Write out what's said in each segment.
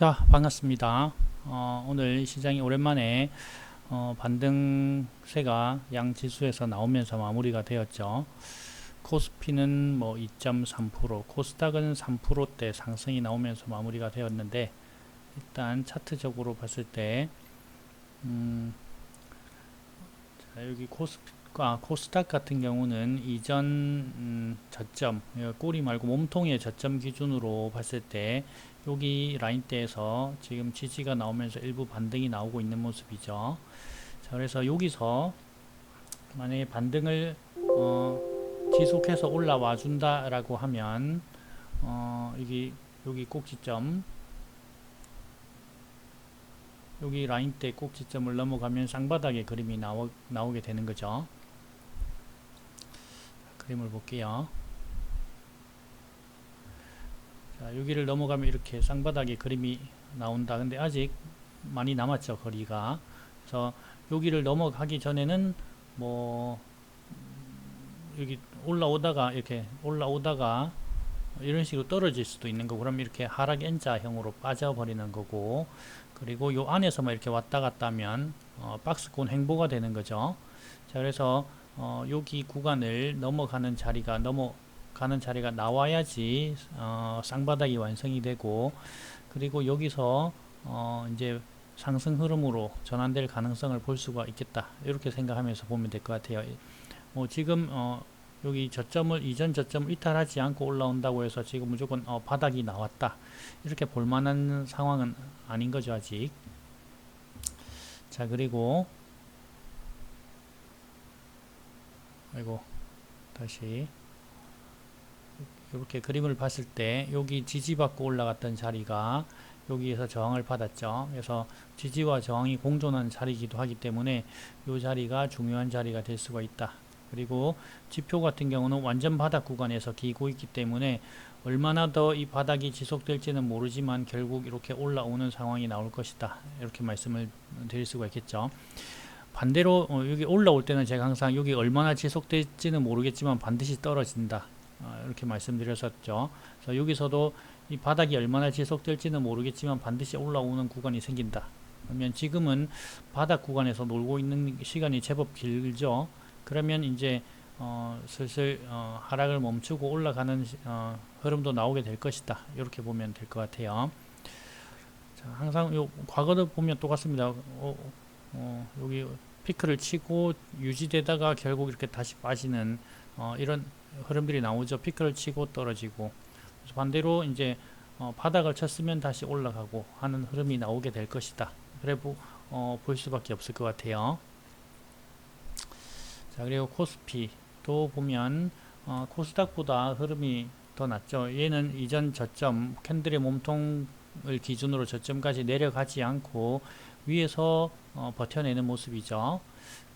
자 반갑습니다. 어, 오늘 시장이 오랜만에 어, 반등세가 양지수에서 나오면서 마무리가 되었죠. 코스피는 뭐 2.3% 코스닥은 3%대 상승이 나오면서 마무리가 되었는데 일단 차트적으로 봤을 때 음, 자, 여기 코스피 아, 코스닥 같은 경우는 이전 음, 저점 예, 꼬리 말고 몸통의 저점 기준으로 봤을 때 여기 라인대에서 지금 지지가 나오면서 일부 반등이 나오고 있는 모습이죠. 자, 그래서 여기서 만약에 반등을 어, 지속해서 올라와 준다라고 하면 어, 여기 여기 꼭지점 여기 라인대 꼭지점을 넘어가면 쌍바닥의 그림이 나오, 나오게 되는 거죠. 그림을 볼게요. 자, 여기를 넘어가면 이렇게 쌍바닥의 그림이 나온다. 근데 아직 많이 남았죠, 거리가. 그래서 여기를 넘어가기 전에는 뭐 여기 올라오다가 이렇게 올라오다가 이런 식으로 떨어질 수도 있는 거고 그럼 이렇게 하락 N자형으로 빠져버리는 거고 그리고 요 안에서만 이렇게 왔다 갔다 하면 어, 박스권 행보가 되는 거죠. 자 그래서 어, 여기 구간을 넘어가는 자리가 넘어 가는 자리가 나와야지 어, 쌍바닥이 완성이 되고 그리고 여기서 어, 이제 상승 흐름으로 전환될 가능성을 볼 수가 있겠다 이렇게 생각하면서 보면 될 것 같아요. 뭐 지금 어, 여기 저점을 이전 저점을 이탈하지 않고 올라온다고 해서 지금 무조건 어, 바닥이 나왔다 이렇게 볼만한 상황은 아닌 거죠 아직. 자 그리고 아이고 다시 이렇게 그림을 봤을 때 여기 지지받고 올라갔던 자리가 여기에서 저항을 받았죠. 그래서 지지와 저항이 공존하는 자리이기도 하기 때문에 이 자리가 중요한 자리가 될 수가 있다. 그리고 지표 같은 경우는 완전 바닥 구간에서 기고 있기 때문에 얼마나 더 이 바닥이 지속될지는 모르지만 결국 이렇게 올라오는 상황이 나올 것이다. 이렇게 말씀을 드릴 수가 있겠죠. 반대로 어, 여기 올라올 때는 제가 항상 여기 얼마나 지속될지는 모르겠지만 반드시 떨어진다. 어, 이렇게 말씀드렸었죠. 그래서 여기서도 이 바닥이 얼마나 지속될지는 모르겠지만 반드시 올라오는 구간이 생긴다. 그러면 지금은 바닥 구간에서 놀고 있는 시간이 제법 길죠. 그러면 이제 어, 슬슬 어, 하락을 멈추고 올라가는 어, 흐름도 나오게 될 것이다. 이렇게 보면 될 것 같아요. 자, 항상 요 과거도 보면 똑같습니다. 어, 어, 여기 피크를 치고 유지되다가 결국 이렇게 다시 빠지는 어, 이런 흐름들이 나오죠. 피크를 치고 떨어지고 반대로 이제 어, 바닥을 쳤으면 다시 올라가고 하는 흐름이 나오게 될 것이다. 그래 보, 어, 볼 수밖에 없을 것 같아요. 자 그리고 코스피도 보면 어, 코스닥보다 흐름이 더 낫죠. 얘는 이전 저점 캔들의 몸통을 기준으로 저점까지 내려가지 않고 위에서 어, 버텨내는 모습이죠.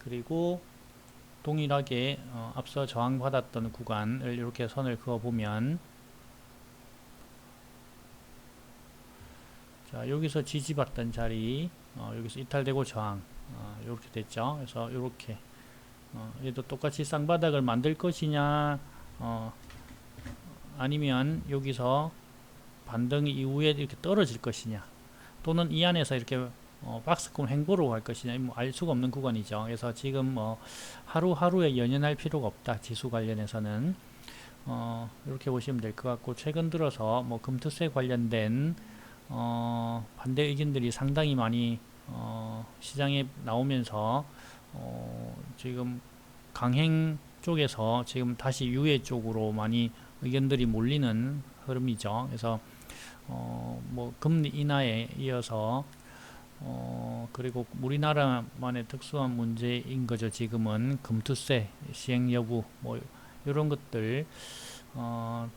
그리고 동일하게 어, 앞서 저항받았던 구간을 이렇게 선을 그어보면 자 여기서 지지받던 자리 어, 여기서 이탈되고 저항 이렇게 됐죠. 그래서 이렇게 어, 얘도 똑같이 쌍바닥을 만들 것이냐 어, 아니면 여기서 반등 이후에 이렇게 떨어질 것이냐 또는 이 안에서 이렇게 어, 박스권 횡보로 갈 것이냐 뭐 알 수가 없는 구간이죠 그래서 지금 뭐 하루하루에 연연할 필요가 없다 지수 관련해서는 어, 이렇게 보시면 될 것 같고 최근 들어서 뭐 금투세 관련된 어, 반대 의견들이 상당히 많이 어, 시장에 나오면서 어, 지금 강행 쪽에서 지금 다시 유예 쪽으로 많이 의견들이 몰리는 흐름이죠. 그래서 어, 뭐 금리 인하에 이어서 어, 그리고 우리나라만의 특수한 문제인 거죠. 지금은 금투세 시행 여부 뭐 이런 것들 어,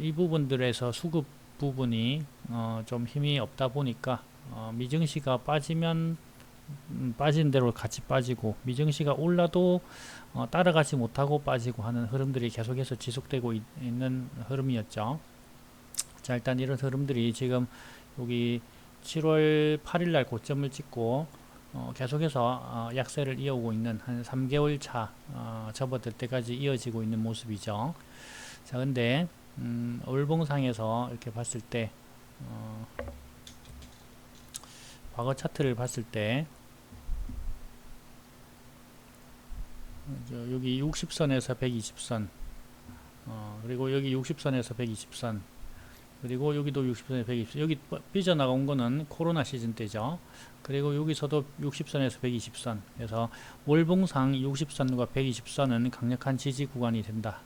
이 부분들에서 수급 부분이 어, 좀 힘이 없다 보니까 어, 미증시가 빠지면 음, 빠진 대로 같이 빠지고 미증시가 올라도 어, 따라가지 못하고 빠지고 하는 흐름들이 계속해서 지속되고 있, 는 흐름이었죠. 자 일단 이런 흐름들이 지금 여기 7월 8일 날 고점을 찍고 어, 계속해서 어, 약세를 이어오고 있는 한 3개월 차 어, 접어들 때까지 이어지고 있는 모습이죠. 자 근데 음, 월봉상에서 이렇게 봤을 때 어, 과거 차트를 봤을 때저 여기 60선에서 120선 어, 그리고 여기 60선에서 120선 그리고 여기도 60선에서 120선 여기 빠- 삐져나온 거는 코로나 시즌 때죠. 그리고 여기서도 60선에서 120선. 그래서 월봉상 60선과 120선은 강력한 지지 구간이 된다.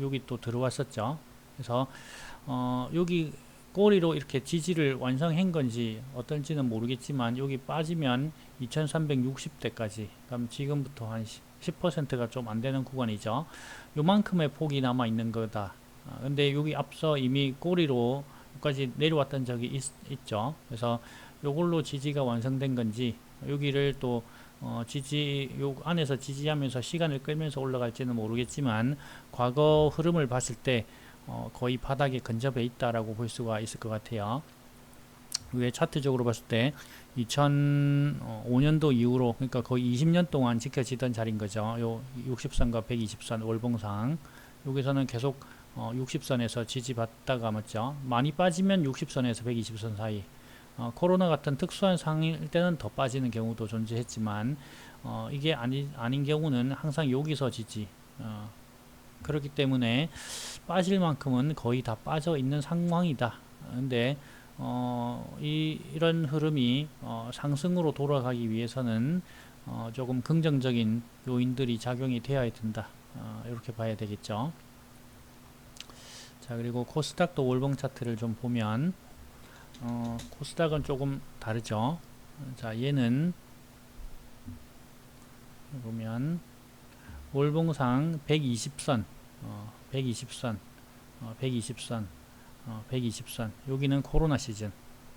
여기 또 들어왔었죠. 그래서 어, 여기 꼬리로 이렇게 지지를 완성한 건지 어떨지는 모르겠지만 여기 빠지면 2360대까지 그럼 지금부터 한 10%가 좀 안 되는 구간이죠. 요만큼의 폭이 남아 있는 거다 아, 근데 여기 앞서 이미 꼬리로 여기까지 내려왔던 적이 있, 죠 그래서 요걸로 지지가 완성된 건지 여기를 또 어, 지지 요 안에서 지지하면서 시간을 끌면서 올라갈지는 모르겠지만 과거 흐름을 봤을 때 어, 거의 바닥에 근접해 있다라고 볼 수가 있을 것 같아요. 왜 차트적으로 봤을 때 2005년도 이후로 그러니까 거의 20년 동안 지켜지던 자리인 거죠. 요 60선과 120선 월봉상 여기서는 계속 어, 60선에서 지지받다가 맞죠. 많이 빠지면 60선에서 120선 사이. 어, 코로나 같은 특수한 상황일 때는 더 빠지는 경우도 존재했지만 어, 이게 아니, 아닌 경우는 항상 여기서 지지. 어, 그렇기 때문에 빠질 만큼은 거의 다 빠져 있는 상황이다. 근데 어, 이, 이런 흐름이 어, 상승으로 돌아가기 위해서는 어, 조금 긍정적인 요인들이 작용이 되어야 된다. 어, 이렇게 봐야 되겠죠. 자 그리고 코스닥도 월봉 차트를 좀 보면 어, 코스닥은 조금 다르죠. 자 얘는 보면 월봉상 120선, 어, 120선, 어, 120선, 어, 120선. 여기는 코로나 시즌.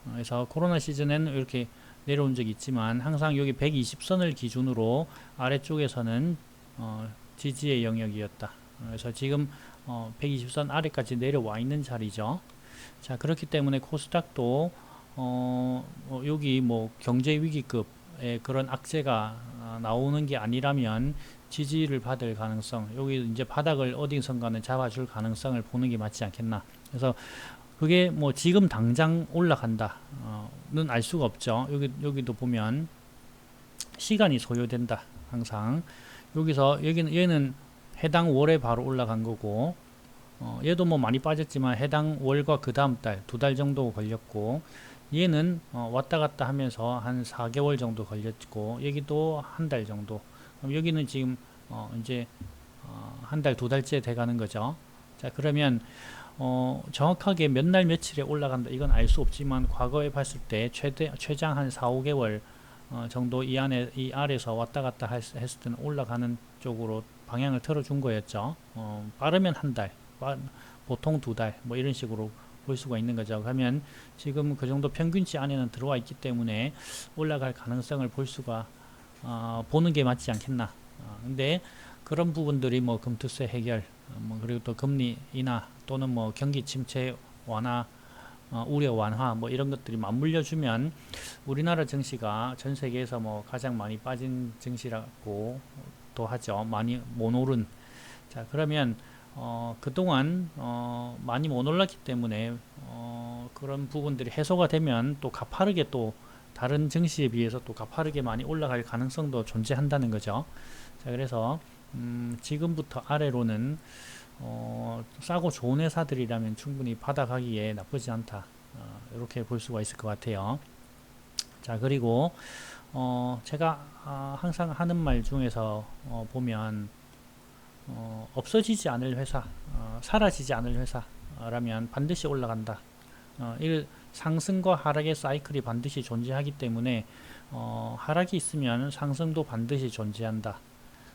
어, 그래서 코로나 시즌에는 이렇게 내려온 적이 있지만 항상 여기 120선을 기준으로 아래쪽에서는 어, 지지의 영역이었다. 어, 그래서 지금 어, 120선 아래까지 내려와 있는 자리죠. 자 그렇기 때문에 코스닥도 어, 어, 여기 뭐 경제 위기급의 그런 악재가 아, 나오는 게 아니라면 지지를 받을 가능성 여기 이제 바닥을 어디선가는 잡아줄 가능성을 보는 게 맞지 않겠나. 그래서 그게 뭐 지금 당장 올라간다는 알 수가 없죠. 여기 여기도 보면 시간이 소요된다 항상. 여기서 여기는 얘는 해당 월에 바로 올라간 거고 어, 얘도 뭐 많이 빠졌지만 해당 월과 그 다음 달 두 달 정도 걸렸고 얘는 어, 왔다 갔다 하면서 한 4개월 정도 걸렸고 여기도 한 달 정도. 그럼 여기는 지금 어, 이제 어, 한 달 두 달째 돼가는 거죠. 자 그러면 어, 정확하게 몇 날 며칠에 올라간다. 이건 알 수 없지만 과거에 봤을 때 최대 최장 한 4, 5개월 어, 정도 이 안에 이 아래서 왔다 갔다 했, 했을 때는 올라가는 쪽으로 방향을 틀어준 거였죠. 어, 빠르면 한 달, 빠, 보통 두 달, 뭐 이런 식으로 볼 수가 있는 거죠. 그러면 지금 그 정도 평균치 안에는 들어와 있기 때문에 올라갈 가능성을 볼 수가 어, 보는 게 맞지 않겠나. 어, 근데 그런 부분들이 뭐 금투세 해결, 어, 뭐 그리고 또 금리 인하 또는 뭐 경기 침체 완화, 어, 우려 완화 뭐 이런 것들이 맞물려 주면 우리나라 증시가 전 세계에서 뭐 가장 많이 빠진 증시라고 또 하죠. 많이 못 오른. 자 그러면 어, 그동안 어, 많이 못 올랐기 때문에 어, 그런 부분들이 해소가 되면 또 가파르게 또 다른 증시에 비해서 또 가파르게 많이 올라갈 가능성도 존재한다는 거죠. 자 그래서 음, 지금부터 아래로는 어, 싸고 좋은 회사들이라면 충분히 받아가기에 나쁘지 않다. 어, 이렇게 볼 수가 있을 것 같아요. 자 그리고 어, 제가 아, 항상 하는 말 중에서 어, 보면 어, 없어지지 않을 회사, 어, 사라지지 않을 회사라면 반드시 올라간다. 어, 일 상승과 하락의 사이클이 반드시 존재하기 때문에 어, 하락이 있으면 상승도 반드시 존재한다.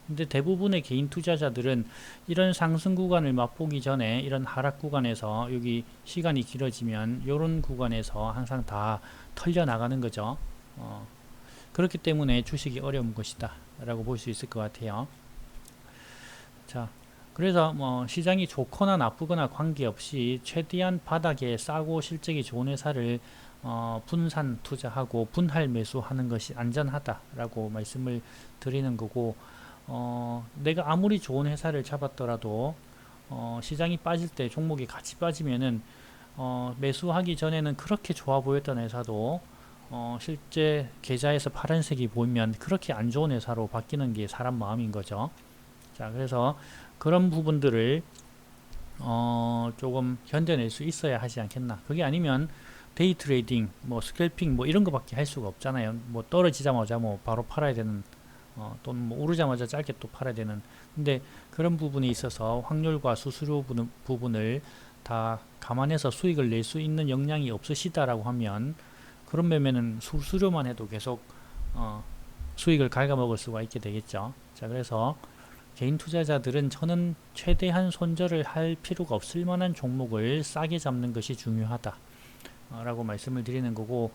근데 대부분의 개인 투자자들은 이런 상승 구간을 맛보기 전에 이런 하락 구간에서 여기 시간이 길어지면 이런 구간에서 항상 다 털려 나가는 거죠. 어, 그렇기 때문에 주식이 어려운 것이다 라고 볼 수 있을 것 같아요. 자, 그래서 뭐 시장이 좋거나 나쁘거나 관계없이 최대한 바닥에 싸고 실적이 좋은 회사를 어, 분산 투자하고 분할 매수하는 것이 안전하다라고 말씀을 드리는 거고 어, 내가 아무리 좋은 회사를 잡았더라도 어, 시장이 빠질 때 종목이 같이 빠지면은 어, 매수하기 전에는 그렇게 좋아 보였던 회사도 어, 실제 계좌에서 파란색이 보이면 그렇게 안 좋은 회사로 바뀌는 게 사람 마음인 거죠. 자, 그래서 그런 부분들을 어, 조금 견뎌낼 수 있어야 하지 않겠나. 그게 아니면 데이 트레이딩, 뭐 스캘핑 뭐 이런 거밖에 할 수가 없잖아요. 뭐 떨어지자마자 뭐 바로 팔아야 되는 어, 또는 뭐 오르자마자 짧게 또 팔아야 되는. 근데 그런 부분이 있어서 확률과 수수료 부분, 부분을 다 감안해서 수익을 낼 수 있는 역량이 없으시다라고 하면 그런 매매는 수 수료만 해도 계속 어, 수익을 갉아먹을 수가 있게 되겠죠. 자, 그래서 개인 투자자들은 저는 최대한 손절을 할 필요가 없을 만한 종목을 싸게 잡는 것이 중요하다. 어, 라고 말씀을 드리는 거고,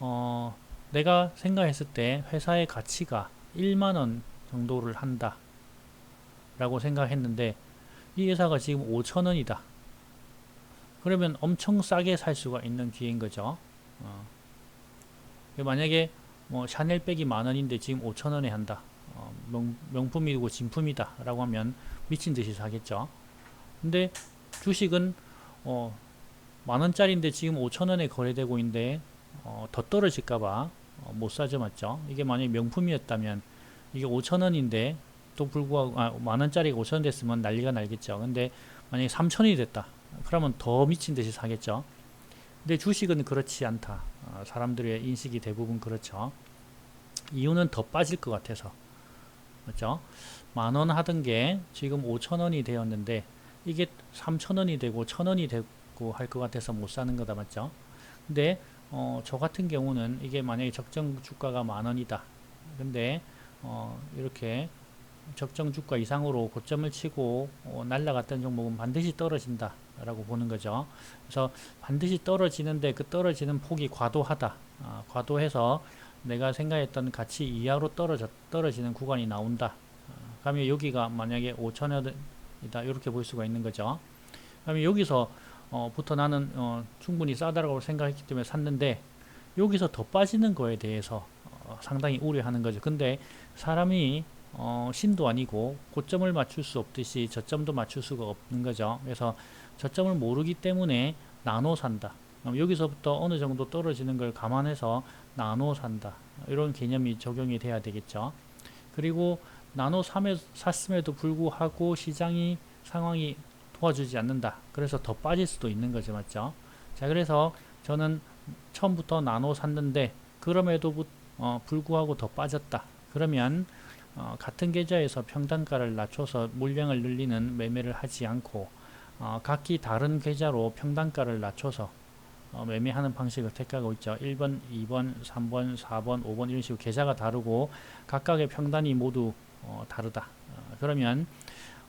어, 내가 생각했을 때 회사의 가치가 1만원 정도를 한다. 라고 생각했는데, 이 회사가 지금 5천원이다. 그러면 엄청 싸게 살 수가 있는 기회인 거죠. 어. 만약에 뭐 샤넬백이 만원인데 지금 5천원에 한다. 어, 명, 명품이고 진품이다 라고 하면 미친 듯이 사겠죠. 근데 주식은 어, 만원짜리인데 지금 5천원에 거래되고 있는데 어, 더 떨어질까봐 어, 못 사죠 맞죠? 이게 만약에 명품이었다면 이게 5천원인데 또 불구하고 아, 만원짜리가 5천원 됐으면 난리가 날겠죠. 근데 만약에 3천원이 됐다. 그러면 더 미친 듯이 사겠죠 근데 주식은 그렇지 않다 어, 사람들의 인식이 대부분 그렇죠 이유는 더 빠질 것 같아서 맞죠? 만 원 하던 게 지금 5천 원이 되었는데 이게 3천 원이 되고 천 원이 되고 할 것 같아서 못 사는 거다 맞죠? 근데 어, 저 같은 경우는 이게 만약에 적정 주가가 만 원이다. 근데 어, 이렇게 적정 주가 이상으로 고점을 치고 어, 날라갔던 종목은 반드시 떨어진다 라고 보는 거죠 그래서 반드시 떨어지는데 그 떨어지는 폭이 과도하다 아, 과도해서 내가 생각했던 가치 이하로 떨어져, 떨어지는 구간이 나온다. 어, 그러면 여기가 만약에 5천원이다 이렇게 볼 수가 있는 거죠. 그러면 여기서 어, 부터 나는 어, 충분히 싸다라고 생각했기 때문에 샀는데 여기서 더 빠지는 거에 대해서 어, 상당히 우려하는 거죠. 근데 사람이 어, 신도 아니고 고점을 맞출 수 없듯이 저점도 맞출 수가 없는 거죠. 그래서 저점을 모르기 때문에 나눠 산다. 여기서부터 어느 정도 떨어지는 걸 감안해서 나눠 산다. 이런 개념이 적용이 돼야 되겠죠. 그리고 나눠 샀음에도 불구하고 시장이 상황이 도와주지 않는다. 그래서 더 빠질 수도 있는 거죠. 맞죠? 자, 그래서 저는 처음부터 나눠 샀는데 그럼에도 어, 불구하고 더 빠졌다. 그러면 어, 같은 계좌에서 평단가를 낮춰서 물량을 늘리는 매매를 하지 않고 어, 각기 다른 계좌로 평단가를 낮춰서 어, 매매하는 방식을 택하고 있죠. 1번, 2번, 3번, 4번, 5번 이런 식으로 계좌가 다르고 각각의 평단이 모두 어, 다르다. 어, 그러면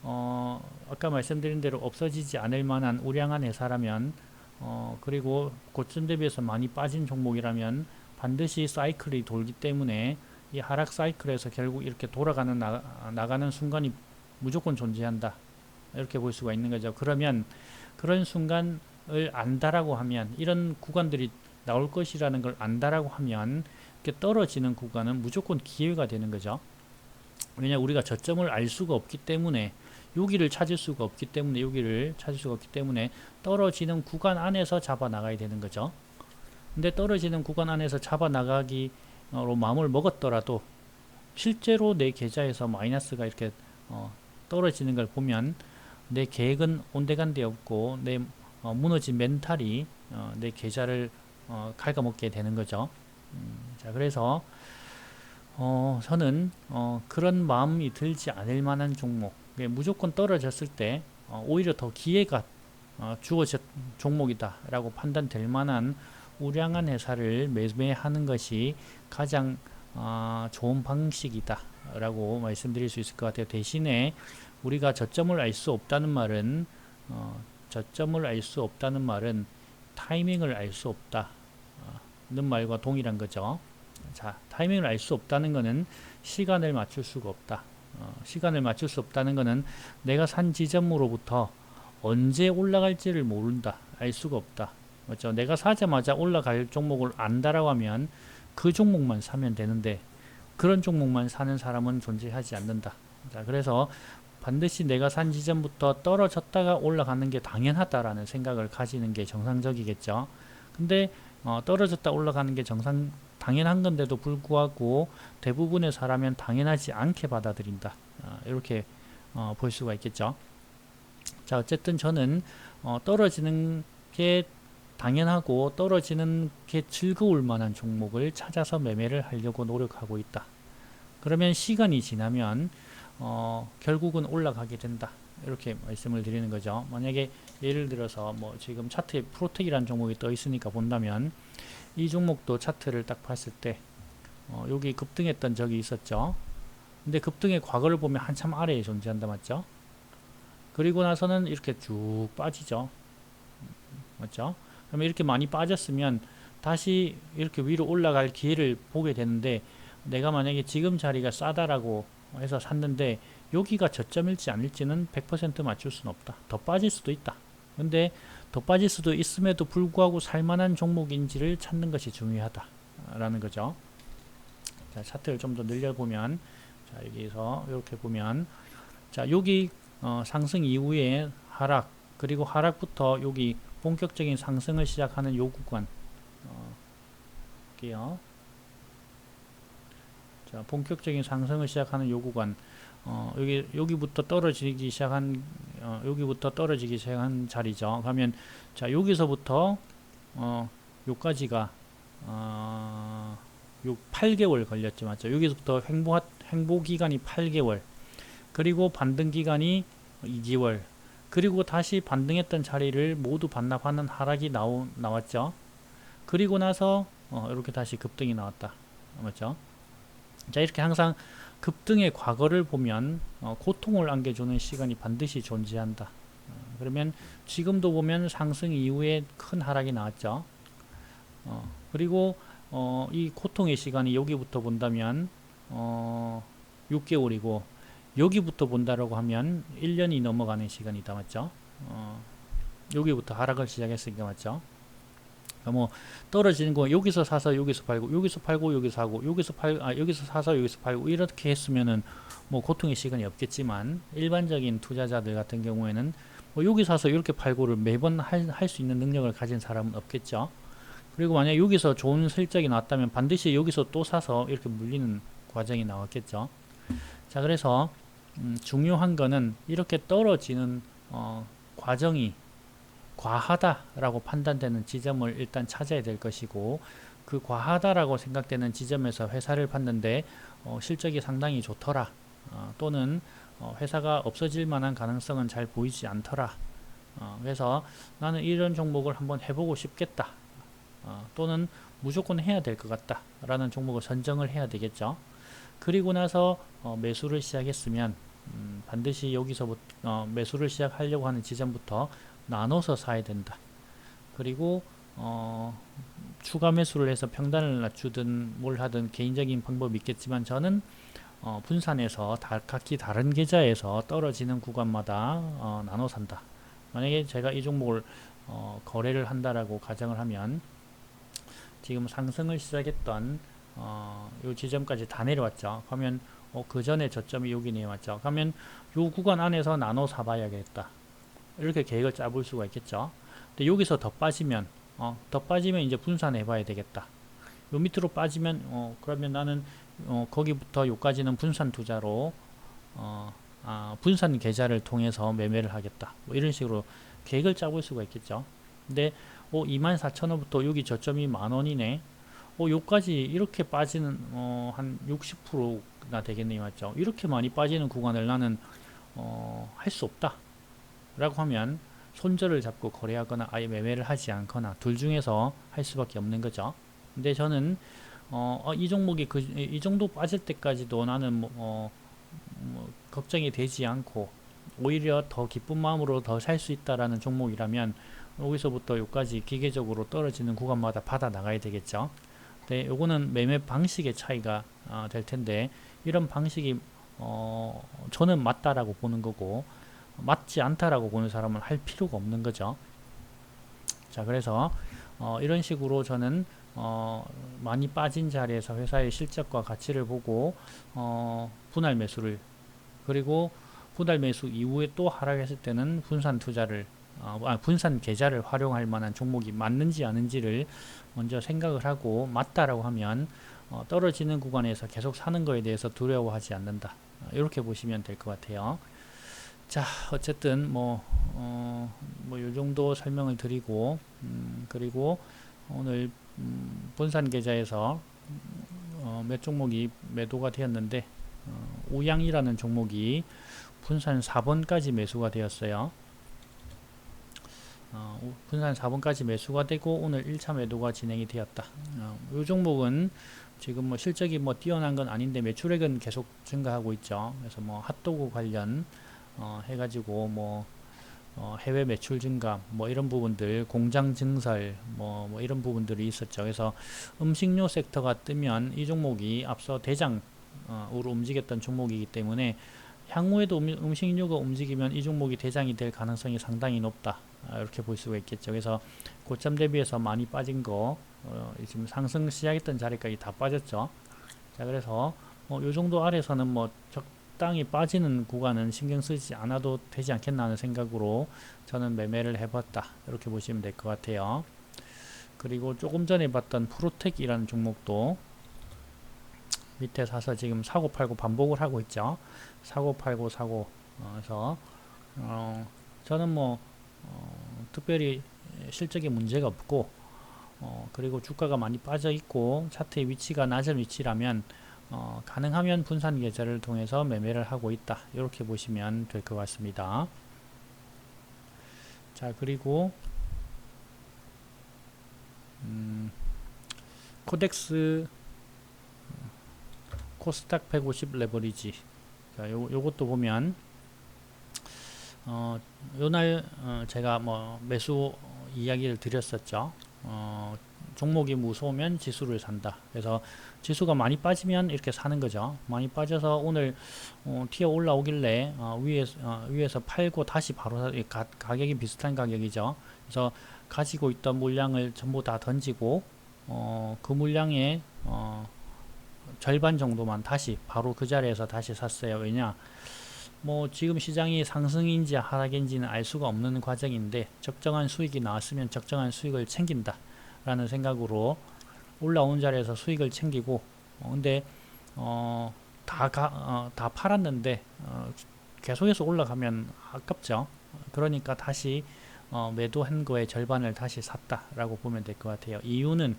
어, 아까 말씀드린 대로 없어지지 않을 만한 우량한 회사라면 어, 그리고 고점 대비해서 많이 빠진 종목이라면 반드시 사이클이 돌기 때문에 이 하락 사이클에서 결국 이렇게 돌아가는 나, 나가는 순간이 무조건 존재한다. 이렇게 볼 수가 있는 거죠. 그러면 그런 순간 을 안다라고 하면 이런 구간들이 나올 것이라는 걸 안다라고 하면 이렇게 떨어지는 구간은 무조건 기회가 되는 거죠. 왜냐 우리가 저점을 알 수가 없기 때문에 여기를 찾을 수가 없기 때문에 여기를 찾을 수가 없기 때문에 떨어지는 구간 안에서 잡아 나가야 되는 거죠. 근데 떨어지는 구간 안에서 잡아 나가기로 마음을 먹었더라도 실제로 내 계좌에서 마이너스가 이렇게 어, 떨어지는 걸 보면 내 계획은 온데간데 없고 내 어, 무너진 멘탈이 어, 내 계좌를 어, 갉아먹게 되는 거죠. 음, 자 그래서 어, 저는 어, 그런 마음이 들지 않을 만한 종목 무조건 떨어졌을 때 어, 오히려 더 기회가 주어진 종목이다 라고 판단될 만한 우량한 회사를 매매하는 것이 가장 좋은 방식이다 라고 말씀드릴 수 있을 것 같아요 대신에 우리가 저점을 알 수 없다는 말은 저점을 알 수 없다는 말은 타이밍을 알 수 없다는 말과 동일한 거죠. 자, 타이밍을 알 수 없다는 것은 시간을 맞출 수가 없다. 어, 시간을 맞출 수 없다는 것은 내가 산 지점으로부터 언제 올라갈지를 모른다. 알 수가 없다. 맞죠? 내가 사자마자 올라갈 종목을 안다라고 하면 그 종목만 사면 되는데 그런 종목만 사는 사람은 존재하지 않는다. 자, 그래서 반드시 내가 산 지점부터 떨어졌다가 올라가는 게 당연하다라는 생각을 가지는 게 정상적이겠죠. 근데 어, 떨어졌다 올라가는 게 정상 당연한 건데도 불구하고 대부분의 사람은 당연하지 않게 받아들인다. 아, 이렇게 어, 볼 수가 있겠죠. 자, 어쨌든 저는 어, 떨어지는 게 당연하고 떨어지는 게 즐거울 만한 종목을 찾아서 매매를 하려고 노력하고 있다. 그러면 시간이 지나면 어, 결국은 올라가게 된다. 이렇게 말씀을 드리는 거죠. 만약에 예를 들어서 뭐 지금 차트에 프로텍이라는 종목이 떠 있으니까 본다면 이 종목도 차트를 딱 봤을 때 어, 여기 급등했던 적이 있었죠. 근데 급등의 과거를 보면 한참 아래에 존재한다 맞죠? 그리고 나서는 이렇게 쭉 빠지죠. 맞죠? 그러면 이렇게 많이 빠졌으면 다시 이렇게 위로 올라갈 기회를 보게 되는데 내가 만약에 지금 자리가 싸다라고 해서 샀는데 여기가 저점일지 아닐지는 100% 맞출 수는 없다. 더 빠질 수도 있다. 근데 더 빠질 수도 있음에도 불구하고 살만한 종목인지를 찾는 것이 중요하다 라는 거죠. 자, 차트를 좀 더 늘려보면 자, 여기서 이렇게 보면 자, 여기 어, 상승 이후에 하락 그리고 하락부터 여기 본격적인 상승을 시작하는 요 구간 어, 볼게요. 자, 본격적인 상승을 시작하는 요 구간 어, 여기 여기부터 떨어지기 시작한 어, 여기부터 떨어지기 시작한 자리죠. 그러면 자 여기서부터 어, 요까지가 어, 요 8개월 걸렸죠, 맞죠? 여기서부터 행보 행보 기간이 8개월, 그리고 반등 기간이 2개월, 그리고 다시 반등했던 자리를 모두 반납하는 하락이 나오, 나왔죠. 그리고 나서 어, 이렇게 다시 급등이 나왔다, 맞죠? 자 이렇게 항상 급등의 과거를 보면 어, 고통을 안겨주는 시간이 반드시 존재한다. 어, 그러면 지금도 보면 상승 이후에 큰 하락이 나왔죠. 어, 그리고 어, 이 고통의 시간이 여기부터 본다면 어, 6개월이고 여기부터 본다라고 하면 1년이 넘어가는 시간이 다 맞죠? 어, 여기부터 하락을 시작했으니까 맞죠? 뭐 떨어지는 거 여기서 사서 여기서 팔고 여기서 팔고 여기서 사고 여기서 팔 아 여기서 사서 여기서 팔고 이렇게 했으면은 뭐 고통의 시간이 없겠지만 일반적인 투자자들 같은 경우에는 뭐 여기 사서 이렇게 팔고를 매번 할 수 있는 능력을 가진 사람은 없겠죠. 그리고 만약 여기서 좋은 실적이 나왔다면 반드시 여기서 또 사서 이렇게 물리는 과정이 나왔겠죠. 자 그래서 음, 중요한 거는 이렇게 떨어지는 어, 과정이 과하다라고 판단되는 지점을 일단 찾아야 될 것이고 그 과하다라고 생각되는 지점에서 회사를 봤는데 어, 실적이 상당히 좋더라. 어, 또는 어, 회사가 없어질 만한 가능성은 잘 보이지 않더라. 어, 그래서 나는 이런 종목을 한번 해보고 싶겠다. 어, 또는 무조건 해야 될 것 같다 라는 종목을 선정을 해야 되겠죠. 그리고 나서 어, 매수를 시작했으면 음, 반드시 여기서부터 매수를 시작하려고 하는 지점부터 나눠서 사야 된다. 그리고 어, 추가 매수를 해서 평단을 낮추든 뭘 하든 개인적인 방법이 있겠지만 저는 어, 분산해서 다, 각기 다른 계좌에서 떨어지는 구간마다 어, 나눠 산다. 만약에 제가 이 종목을 어, 거래를 한다라고 가정을 하면 지금 상승을 시작했던 어, 요 지점까지 다 내려왔죠. 그러면 어, 그 전에 저점이 여기 내려왔죠. 그러면 요 구간 안에서 나눠 사봐야겠다. 이렇게 계획을 짜볼 수가 있겠죠. 근데 여기서 더 빠지면 어, 더 빠지면 이제 분산해 봐야 되겠다. 요 밑으로 빠지면 어, 그러면 나는 어, 거기부터 요까지는 분산 투자로 어, 아, 분산 계좌를 통해서 매매를 하겠다. 뭐 이런 식으로 계획을 짜볼 수가 있겠죠. 근데 어, 24,000원부터 여기 저점이 만원이네. 어, 요까지 이렇게 빠지는 어, 한 60%나 되겠네 맞죠? 이렇게 많이 빠지는 구간을 나는 어, 할 수 없다. 라고 하면 손절을 잡고 거래하거나 아예 매매를 하지 않거나 둘 중에서 할 수밖에 없는 거죠. 근데 저는 어, 어, 이 종목이 그, 이 정도 빠질 때까지도 나는 뭐, 어, 뭐 걱정이 되지 않고 오히려 더 기쁜 마음으로 더 살 수 있다라는 종목이라면 여기서부터 여기까지 기계적으로 떨어지는 구간마다 받아 나가야 되겠죠. 네, 요거는 매매 방식의 차이가 어, 될 텐데 이런 방식이 어, 저는 맞다라고 보는 거고 맞지 않다라고 보는 사람은 할 필요가 없는 거죠. 자, 그래서 어, 이런 식으로 저는 어, 많이 빠진 자리에서 회사의 실적과 가치를 보고 어, 분할 매수를 그리고 분할 매수 이후에 또 하락했을 때는 분산 투자를 어, 아, 분산 계좌를 활용할 만한 종목이 맞는지 아닌지를 먼저 생각을 하고 맞다라고 하면 어, 떨어지는 구간에서 계속 사는 거에 대해서 두려워하지 않는다. 어, 이렇게 보시면 될 것 같아요. 자, 어쨌든 뭐, 어, 뭐 요 정도 설명을 드리고, 음, 그리고 오늘 음, 분산 계좌에서 어, 몇 종목이 매도가 되었는데 어, 우양이라는 종목이 분산 4번까지 매수가 되었어요. 어, 우- 분산 4번까지 매수가 되고 오늘 1차 매도가 진행이 되었다. 어, 이 종목은 지금 뭐 실적이 뭐 뛰어난 건 아닌데 매출액은 계속 증가하고 있죠. 그래서 뭐 핫도그 관련 어, 해가지고 뭐 어, 해외 매출 증가 뭐 이런 부분들 공장 증설 뭐, 뭐 이런 부분들이 있었죠. 그래서 음식료 섹터가 뜨면 이 종목이 앞서 대장으로 움직였던 종목이기 때문에 향후에도 음, 음식료가 움직이면 이 종목이 대장이 될 가능성이 상당히 높다. 아, 이렇게 볼 수가 있겠죠. 그래서 고점 대비해서 많이 빠진 거 어, 지금 상승 시작했던 자리까지 다 빠졌죠. 자 그래서 뭐요 정도 아래서는 뭐 적 당히 빠지는 구간은 신경 쓰지 않아도 되지 않겠나 하는 생각으로 저는 매매를 해봤다. 이렇게 보시면 될 것 같아요. 그리고 조금 전에 봤던 프로텍이라는 종목도 밑에 사서 지금 사고 팔고 반복을 하고 있죠. 사고 팔고 사고 어, 그래서 어, 저는 뭐 어, 특별히 실적에 문제가 없고 어, 그리고 주가가 많이 빠져 있고 차트의 위치가 낮은 위치라면 어, 가능하면 분산 계좌를 통해서 매매를 하고 있다. 이렇게 보시면 될 것 같습니다. 자 그리고 음, 코덱스 코스닥 150 레버리지. 자 요, 요것도 보면 어, 요날 어, 제가 뭐 매수 이야기를 드렸었죠. 어, 종목이 무서우면 지수를 산다. 그래서 지수가 많이 빠지면 이렇게 사는 거죠. 많이 빠져서 오늘 어, 튀어 올라오길래 어, 위에서, 어, 위에서 팔고 다시 바로 사, 가, 가격이 비슷한 가격이죠. 그래서 가지고 있던 물량을 전부 다 던지고 어, 그 물량의 어, 절반 정도만 다시 바로 그 자리에서 다시 샀어요. 왜냐? 뭐 지금 시장이 상승인지 하락인지는 알 수가 없는 과정인데 적정한 수익이 나왔으면 적정한 수익을 챙긴다 라는 생각으로 올라온 자리에서 수익을 챙기고 어, 근데 어, 다, 가, 어, 다 팔았는데 어, 계속해서 올라가면 아깝죠 그러니까 다시 어, 매도한 거의 절반을 다시 샀다 라고 보면 될 것 같아요 이유는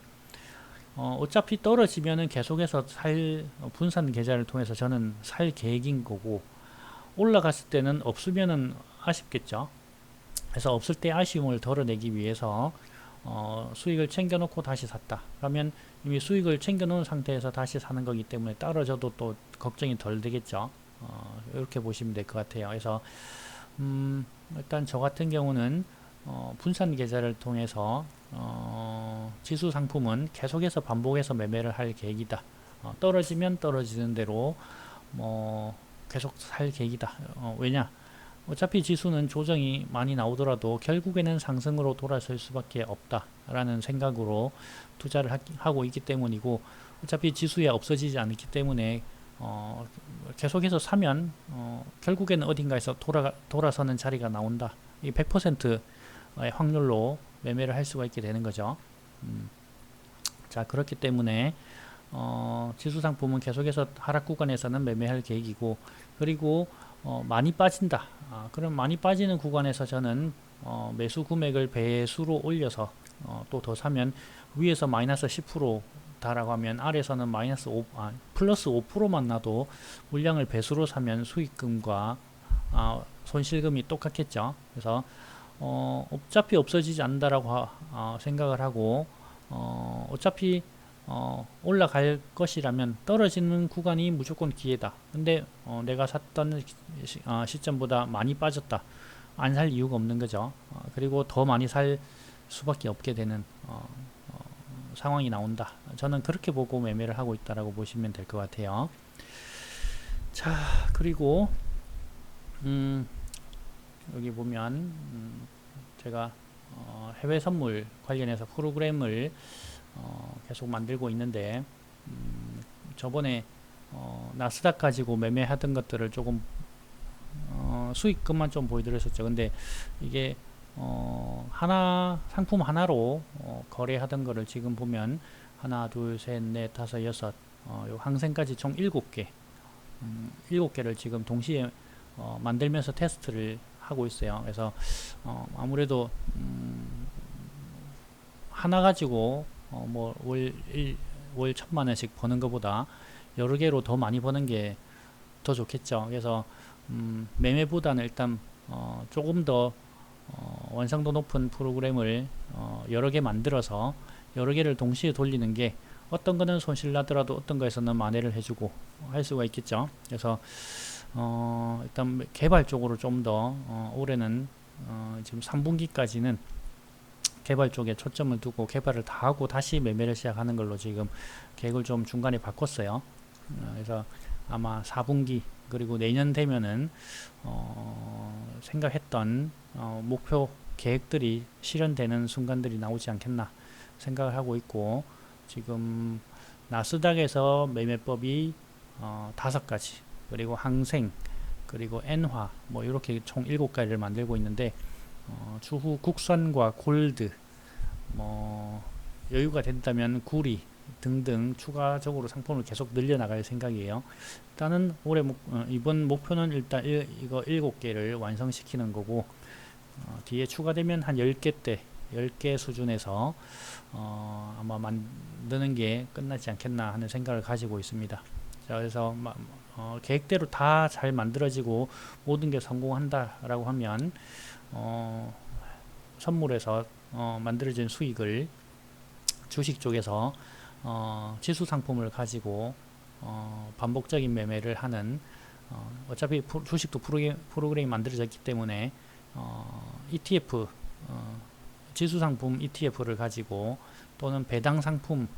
어, 어차피 떨어지면은 계속해서 살 어, 분산 계좌를 통해서 저는 살 계획인 거고 올라갔을 때는 없으면은 아쉽겠죠. 그래서 없을 때 아쉬움을 덜어내기 위해서 어, 수익을 챙겨놓고 다시 샀다. 그러면 이미 수익을 챙겨놓은 상태에서 다시 사는 거기 때문에 떨어져도 또 걱정이 덜 되겠죠. 어, 이렇게 보시면 될 것 같아요. 그래서 음, 일단 저 같은 경우는 어, 분산 계좌를 통해서 어, 지수 상품은 계속해서 반복해서 매매를 할 계획이다. 어, 떨어지면 떨어지는 대로 뭐 계속 살 계획이다. 어, 왜냐? 어차피 지수는 조정이 많이 나오더라도 결국에는 상승으로 돌아설 수밖에 없다라는 생각으로 투자를 하, 하고 있기 때문이고 어차피 지수에 없어지지 않기 때문에 어, 계속해서 사면 어, 결국에는 어딘가에서 돌아 돌아서는 자리가 나온다. 이 100%의 확률로 매매를 할 수가 있게 되는 거죠. 음. 자 그렇기 때문에 어, 지수 상품은 계속해서 하락 구간에서는 매매할 계획이고 그리고 어, 많이 빠진다. 아, 그럼 많이 빠지는 구간에서 저는 어, 매수 금액을 배수로 올려서 어, 또 더 사면 위에서 마이너스 10% 다라고 하면 아래에서는 마이너스 5, 아, 플러스 5%만 나도 물량을 배수로 사면 수익금과 아, 손실금이 똑같겠죠. 그래서 어, 어차피 없어지지 않는다라고 하, 어, 생각을 하고 어, 어차피 어, 올라갈 것이라면 떨어지는 구간이 무조건 기회다. 근데 어, 내가 샀던 시, 어, 시점보다 많이 빠졌다. 안 살 이유가 없는 거죠. 어, 그리고 더 많이 살 수밖에 없게 되는 어, 어, 상황이 나온다. 저는 그렇게 보고 매매를 하고 있다라고 보시면 될 것 같아요. 자, 그리고 음, 여기 보면 음, 제가 어, 해외 선물 관련해서 프로그램을 어, 계속 만들고 있는데 음, 저번에 어, 나스닥 가지고 매매하던 것들을 조금 어, 수익금만 좀 보여드렸었죠. 근데 이게 어, 하나 상품 하나로 어, 거래하던 거를 지금 보면 하나 둘 셋 넷 다섯 여섯 어, 요 항생까지 총 일곱 개 음, 일곱 개를 지금 동시에 어, 만들면서 테스트를 하고 있어요. 그래서 어, 아무래도 음, 하나 가지고 어, 뭐월월 천만 원씩 버는 것보다 여러 개로 더 많이 버는 게 더 좋겠죠. 그래서 음, 매매보다는 일단 어, 조금 더 어, 완성도 높은 프로그램을 어, 여러 개 만들어서 여러 개를 동시에 돌리는 게 어떤 거는 손실 나더라도 어떤 거에서는 만회를 해주고 할 수가 있겠죠. 그래서 어, 일단 개발 쪽으로 좀더 어, 올해는 어, 지금 3분기까지는 개발 쪽에 초점을 두고 개발을 다 하고 다시 매매를 시작하는 걸로 지금 계획을 좀 중간에 바꿨어요. 어, 그래서 아마 4분기 그리고 내년 되면은 어, 생각했던 어, 목표 계획들이 실현되는 순간들이 나오지 않겠나 생각을 하고 있고 지금 나스닥에서 매매법이 어, 다섯 가지 그리고 항생 그리고 엔화 뭐 이렇게 총 일곱 가지를 만들고 있는데 어, 추후 국산과 골드 뭐 여유가 된다면 구리 등등 추가적으로 상품을 계속 늘려나갈 생각이에요. 일단은 올해 목, 어, 이번 목표는 일단 일, 이거 일곱 개를 완성시키는 거고 어, 뒤에 추가되면 한 10개 대 10개 수준에서 어, 아마 만드는 게 끝나지 않겠나 하는 생각을 가지고 있습니다. 자, 그래서 마, 어, 계획대로 다 잘 만들어지고 모든 게 성공한다라고 하면 어, 선물에서 어, 만들어진 수익을 주식 쪽에서 어, 지수 상품을 가지고 어, 반복적인 매매를 하는 어, 어차피 프, 주식도 프로그램, 프로그램이 만들어졌기 때문에 어, ETF 어, 지수 상품 ETF를 가지고 또는 배당 상품을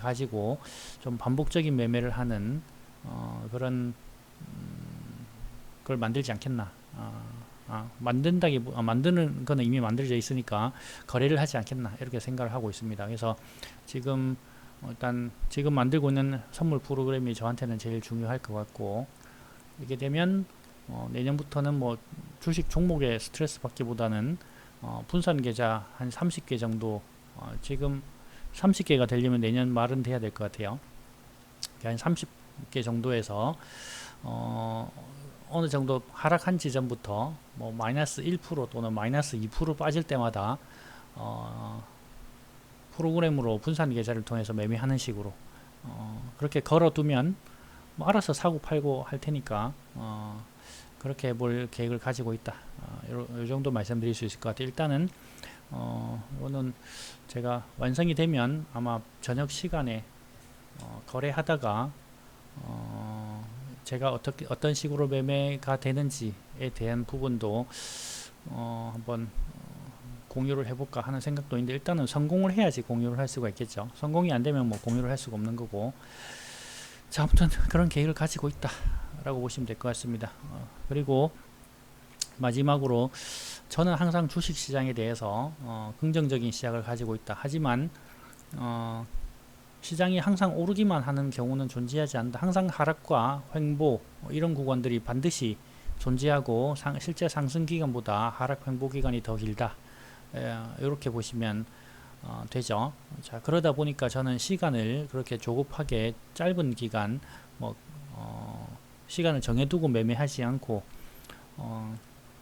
가지고 좀 반복적인 매매를 하는 어, 그런 음, 걸 만들지 않겠나. 아, 아, 만든다기 아, 만드는 거는 이미 만들어져 있으니까 거래를 하지 않겠나 이렇게 생각을 하고 있습니다. 그래서 지금 일단 지금 만들고 있는 선물 프로그램이 저한테는 제일 중요할 것 같고 이게 되면 어, 내년부터는 뭐 주식 종목에 스트레스 받기보다는 어, 분산 계좌 한 30개 정도 어, 지금 30개가 되려면 내년 말은 돼야 될 것 같아요. 한 30개 정도에서 어, 어느 정도 하락한 지점부터 뭐 마이너스 1% 또는 마이너스 2% 빠질 때마다 어, 프로그램으로 분산 계좌를 통해서 매매하는 식으로 어, 그렇게 걸어두면 뭐 알아서 사고 팔고 할 테니까 어, 그렇게 볼 계획을 가지고 있다. 어, 요, 요, 정도 말씀드릴 수 있을 것 같아요. 일단은 어, 이거는 제가 완성이 되면 아마 저녁 시간에 어, 거래하다가 어, 제가 어떻게 어떤 식으로 매매가 되는지에 대한 부분도 어, 한번 공유를 해볼까 하는 생각도 있는데 일단은 성공을 해야지 공유를 할 수가 있겠죠. 성공이 안 되면 뭐 공유를 할 수가 없는 거고. 자, 아무튼 그런 계획을 가지고 있다라고 보시면 될 것 같습니다. 어, 그리고 마지막으로 저는 항상 주식 시장에 대해서 어, 긍정적인 시각을 가지고 있다. 하지만 어, 시장이 항상 오르기만 하는 경우는 존재하지 않는다. 항상 하락과 횡보 뭐 이런 구간들이 반드시 존재하고 상, 실제 상승 기간보다 하락 횡보 기간이 더 길다. 이렇게 보시면 어, 되죠. 자 그러다 보니까 저는 시간을 그렇게 조급하게 짧은 기간 뭐 어, 시간을 정해두고 매매하지 않고 어,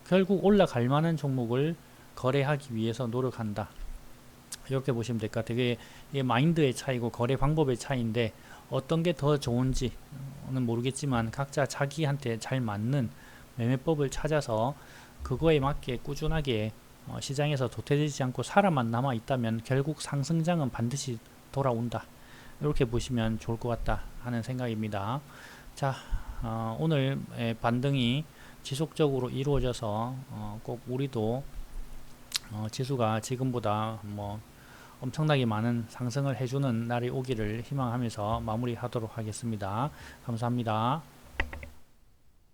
결국 올라갈 만한 종목을 거래하기 위해서 노력한다. 이렇게 보시면 될 것 같아요. 이게, 이게 마인드의 차이고 거래 방법의 차이인데 어떤 게 더 좋은지는 모르겠지만 각자 자기한테 잘 맞는 매매법을 찾아서 그거에 맞게 꾸준하게 어, 시장에서 도태되지 않고 살아만 남아 있다면 결국 상승장은 반드시 돌아온다. 이렇게 보시면 좋을 것 같다 하는 생각입니다. 자, 어, 오늘 반등이 지속적으로 이루어져서 어, 꼭 우리도 어, 지수가 지금보다 뭐 엄청나게 많은 상승을 해주는 날이 오기를 희망하면서 마무리하도록 하겠습니다. 감사합니다.